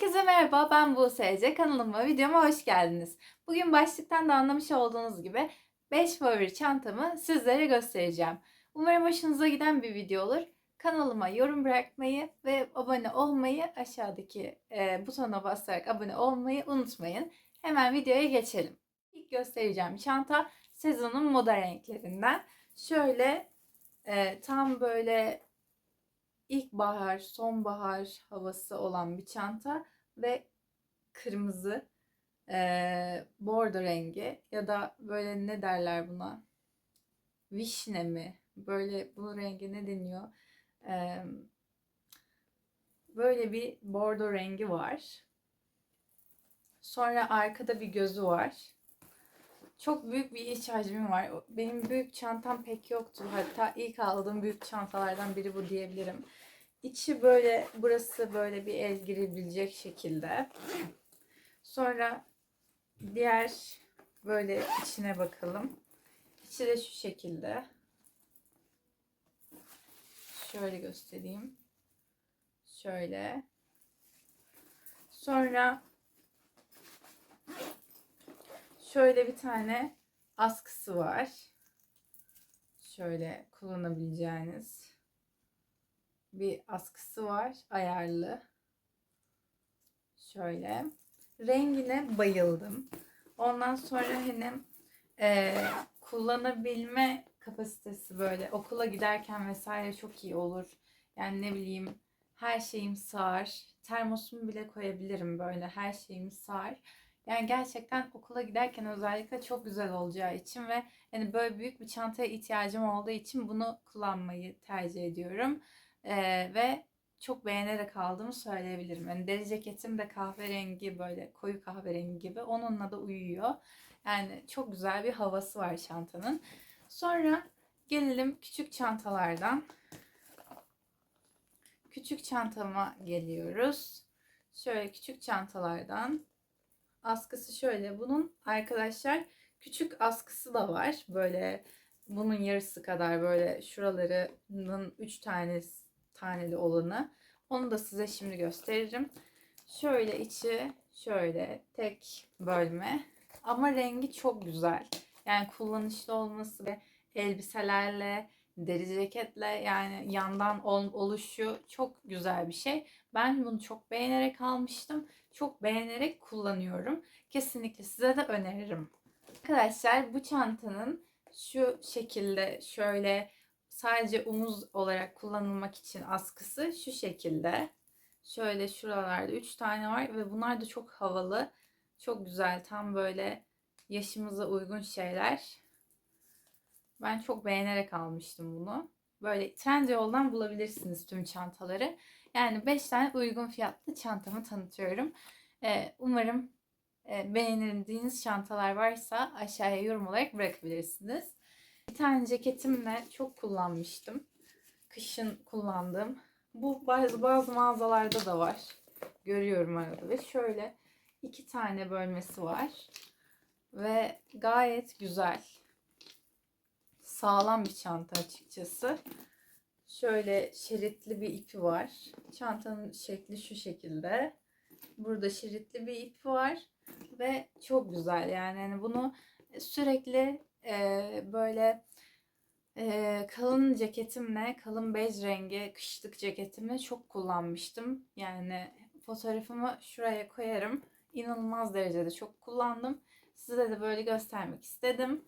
Herkese merhaba, ben Buse Ece. Kanalıma, videoma hoş geldiniz. Bugün başlıktan da anlamış olduğunuz gibi 5 favori çantamı sizlere göstereceğim. Umarım hoşunuza giden bir video olur. Kanalıma yorum bırakmayı ve abone olmayı aşağıdaki e, butona basarak abone olmayı unutmayın. Hemen videoya geçelim. İlk göstereceğim çanta sezonun moda renklerinden. Şöyle e, tam böyle ilkbahar, sonbahar havası olan bir çanta ve kırmızı eee bordo rengi ya da böyle ne derler buna? Vişne mi? Böyle bunun rengi ne deniyor? Eee, böyle bir bordo rengi var. Sonra arkada bir gözü var. Çok büyük bir iç hacmi var. Benim büyük çantam pek yoktu. Hatta ilk aldığım büyük çantalardan biri bu diyebilirim. İçi böyle, burası böyle bir el girebilecek şekilde. Sonra diğer böyle içine bakalım. İçi de şu şekilde. Şöyle göstereyim. Şöyle. Sonra şöyle bir tane askısı var. Şöyle kullanabileceğiniz bir askısı var. Ayarlı. Şöyle. Rengine bayıldım. Ondan sonra hani e, kullanabilme kapasitesi böyle okula giderken vesaire çok iyi olur. Yani ne bileyim her şeyim sığar. Termosumu bile koyabilirim böyle her şeyim sığar. Yani gerçekten okula giderken özellikle çok güzel olacağı için ve yani böyle büyük bir çantaya ihtiyacım olduğu için bunu kullanmayı tercih ediyorum. Ee, ve çok beğenerek aldığımı söyleyebilirim. Yani deri ceketim de kahverengi böyle koyu kahverengi gibi onunla da uyuyor. Yani çok güzel bir havası var çantanın. Sonra gelelim küçük çantalardan. Küçük çantama geliyoruz. Şöyle küçük çantalardan askısı şöyle. Bunun arkadaşlar küçük askısı da var. Böyle bunun yarısı kadar böyle şuralarının 3 tanesi taneli olanı. Onu da size şimdi gösteririm. Şöyle içi şöyle tek bölme. Ama rengi çok güzel. Yani kullanışlı olması ve elbiselerle, deri ceketle yani yandan oluşu çok güzel bir şey. Ben bunu çok beğenerek almıştım. Çok beğenerek kullanıyorum. Kesinlikle size de öneririm. Arkadaşlar bu çantanın şu şekilde şöyle sadece omuz olarak kullanılmak için askısı şu şekilde. Şöyle şuralarda 3 tane var ve bunlar da çok havalı. Çok güzel. Tam böyle yaşımıza uygun şeyler. Ben çok beğenerek almıştım bunu. Böyle Trendyol'dan bulabilirsiniz tüm çantaları. Yani 5 tane uygun fiyatlı çantamı tanıtıyorum. Ee, umarım e, beğenildiğiniz çantalar varsa aşağıya yorum olarak bırakabilirsiniz. Bir tane ceketimle çok kullanmıştım. Kışın kullandığım. Bu bazı, bazı mağazalarda da var. Görüyorum arada ve şöyle iki tane bölmesi var. Ve gayet güzel. Sağlam bir çanta açıkçası. Şöyle şeritli bir ipi var. Çantanın şekli şu şekilde. Burada şeritli bir ip var ve çok güzel. Yani hani bunu sürekli e, böyle e, kalın ceketimle, kalın bej rengi kışlık ceketimi çok kullanmıştım. Yani fotoğrafımı şuraya koyarım. İnanılmaz derecede çok kullandım. Size de böyle göstermek istedim.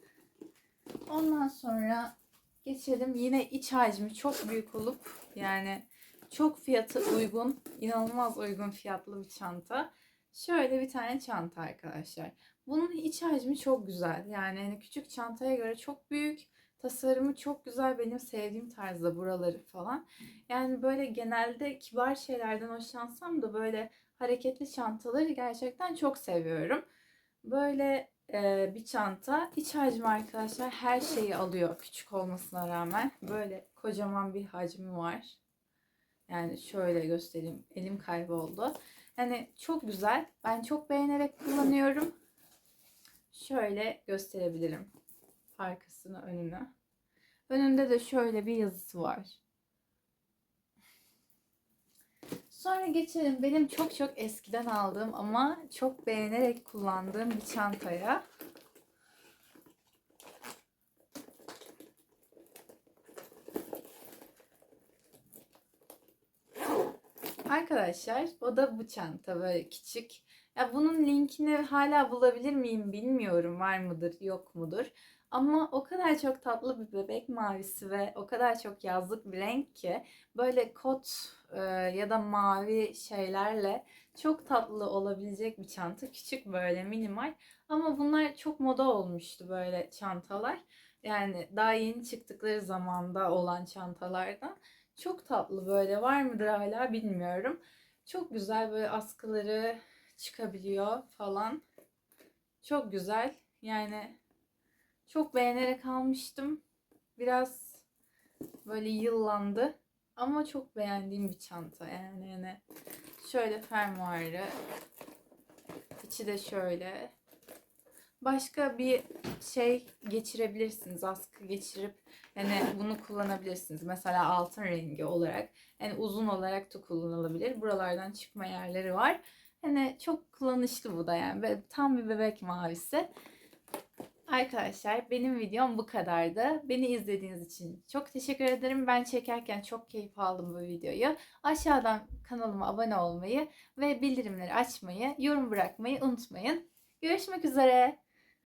Ondan sonra geçelim. Yine iç hacmi çok büyük olup yani çok fiyatı uygun, inanılmaz uygun fiyatlı bir çanta. Şöyle bir tane çanta arkadaşlar. Bunun iç hacmi çok güzel. Yani hani küçük çantaya göre çok büyük. Tasarımı çok güzel. Benim sevdiğim tarzda buraları falan. Yani böyle genelde kibar şeylerden hoşlansam da böyle hareketli çantaları gerçekten çok seviyorum. Böyle e, bir çanta. İç hacmi arkadaşlar her şeyi alıyor küçük olmasına rağmen. Böyle kocaman bir hacmi var. Yani şöyle göstereyim. Elim kayboldu. Yani çok güzel. Ben çok beğenerek kullanıyorum. Şöyle gösterebilirim. Arkasını önünü. Önünde de şöyle bir yazısı var. Sonra geçelim benim çok çok eskiden aldığım ama çok beğenerek kullandığım bir çantaya. Arkadaşlar o da bu çanta böyle küçük. Ya bunun linkini hala bulabilir miyim bilmiyorum var mıdır yok mudur. Ama o kadar çok tatlı bir bebek mavisi ve o kadar çok yazlık bir renk ki böyle kot e, ya da mavi şeylerle çok tatlı olabilecek bir çanta. Küçük böyle minimal ama bunlar çok moda olmuştu böyle çantalar. Yani daha yeni çıktıkları zamanda olan çantalardan. Çok tatlı böyle var mıdır hala bilmiyorum. Çok güzel böyle askıları çıkabiliyor falan. Çok güzel. Yani çok beğenerek almıştım. Biraz böyle yıllandı. Ama çok beğendiğim bir çanta yani. yani şöyle fermuarı. İçi de şöyle. Başka bir şey geçirebilirsiniz. Askı geçirip yani bunu kullanabilirsiniz. Mesela altın rengi olarak. Yani uzun olarak da kullanılabilir. Buralardan çıkma yerleri var. Hani çok kullanışlı bu da yani. Böyle tam bir bebek mavisi. Arkadaşlar benim videom bu kadardı. Beni izlediğiniz için çok teşekkür ederim. Ben çekerken çok keyif aldım bu videoyu. Aşağıdan kanalıma abone olmayı ve bildirimleri açmayı, yorum bırakmayı unutmayın. Görüşmek üzere.